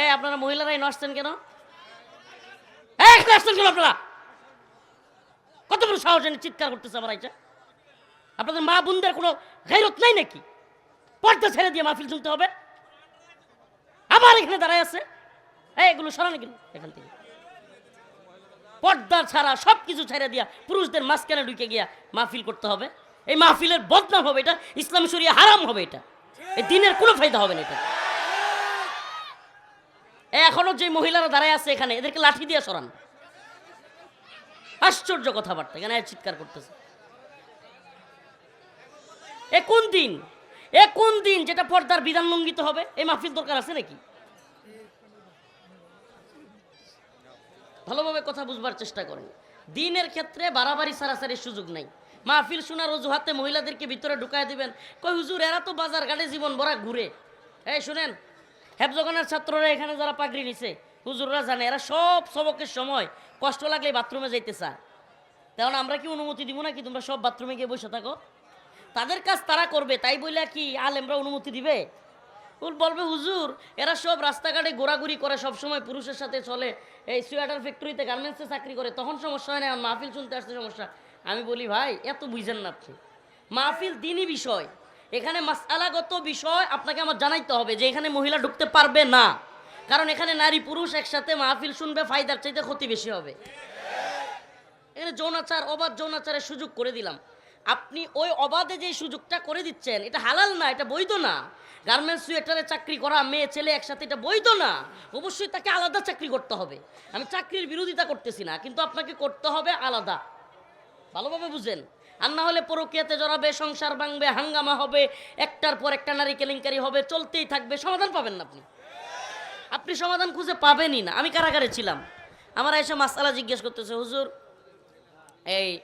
এ, আপনারা মহিলারাই নসছেন কেন? আসছেন কেন আপনারা? কত বড় সাহস চিৎকার করতেছে আমার আইটা আপনাদের মা বোনদের কোনো গাইরত নাই নাকি? পর্দা ছেড়ে দিয়ে মাহফিল শুনতে হবে। আবার এখানে দাঁড়ায় আছে। এগুলো সরানো গেল এখান থেকে। পর্দা ছাড়া সব কিছু ছেড়ে দিয়া পুরুষদের মাঝখানে ঢুকে গিয়া মাহফিল করতে হবে। এই মাহফিলের বদনাম হবে এটা, ইসলাম শরিয়া হারাম হবে এটা। এই দিনের কোনো ফায়দা হবে না এটা। এখনও যে মহিলারা দাঁড়ায় আছে এখানে, এদেরকে লাঠি দিয়ে সরান। আশ্চর্য কথাবার্তা, এখানে চিৎকার করতেছে। এ কোন দিন? এ কোন দিন যেটা পর্দার বিধান লঙ্ঘিত হবে? এই মাহফিল দরকার আছে নাকি? ভালোভাবে কথা বুঝবার চেষ্টা করেন। দিনের ক্ষেত্রে বাড়াবাড়ি, সারাসারির সুযোগ নাই। মাহফিল শোনার অজুহাতে মহিলাদেরকে ভিতরে ঢুকায় দিবেন। কই হুজুর, এরা তো বাজার ঘাটে জীবন ভরা ঘুরে। এই শুনেন হেফজগানের ছাত্ররা এখানে যারা পাগড়ি নিছে, হুজুররা জানে, এরা সব সবকের সময় কষ্ট লাগলে বাথরুমে যাইতে চায়। তেমন আমরা কি অনুমতি দিব না কি তোমরা সব বাথরুমে গিয়ে বসে থাকো। তাদের কাজ তারা করবে, তাই বলে কি আলেমরা অনুমতি দিবে? বলবে, হুজুর, এরা সব রাস্তাঘাটে ঘোরাঘুরি করে সব সময় পুরুষের সাথে চলে, এই সুয়েটার ফ্যাক্টরিতে গার্মেন্টসে চাকরি করে, তখন সমস্যা হয় না মাহফিল শুনতে আসতে সমস্যা। আমি বলি, ভাই, এত বুঝেন না আপনি। মাহফিল দিনই বিষয় এখানে মাসালাগত বিষয় আপনাকে আমার জানাইতে হবে যে এখানে মহিলা ঢুকতে পারবে না। কারণ এখানে নারী পুরুষ একসাথে মাহফিল শুনবে, ফায়দার চাইতে ক্ষতি বেশি হবে। এখানে যৌনাচার, অবাধ যৌনাচারের সুযোগ করে দিলাম। আপনি ওই অবাধে যে সুযোগটা করে দিচ্ছেন, এটা হালাল না, এটা বৈধ না। গার্মেন্টস সুয়েটারে চাকরি করা মেয়ে, ছেলে একসাথে, এটা বৈধ না। অবশ্যই তাকে আলাদা চাকরি করতে হবে। আমি চাকরির বিরোধিতা করতেছি না, কিন্তু আপনাকে করতে হবে আলাদা। ভালোভাবে বুঝেন। আর না হলে পরকিয়াতে জড়াবে, সংসার ভাঙবে, হাঙ্গামা হবে, একটার পর একটা নারী কেলেঙ্কারি হবে, চলতেই থাকবে। সমাধান পাবেন না আপনি। আপনি সমাধান খুঁজে পাবেনই না। আমি কারাগারে ছিলাম। আমার এসে মাসালা জিজ্ঞেস করতেছে, হুজুর, এই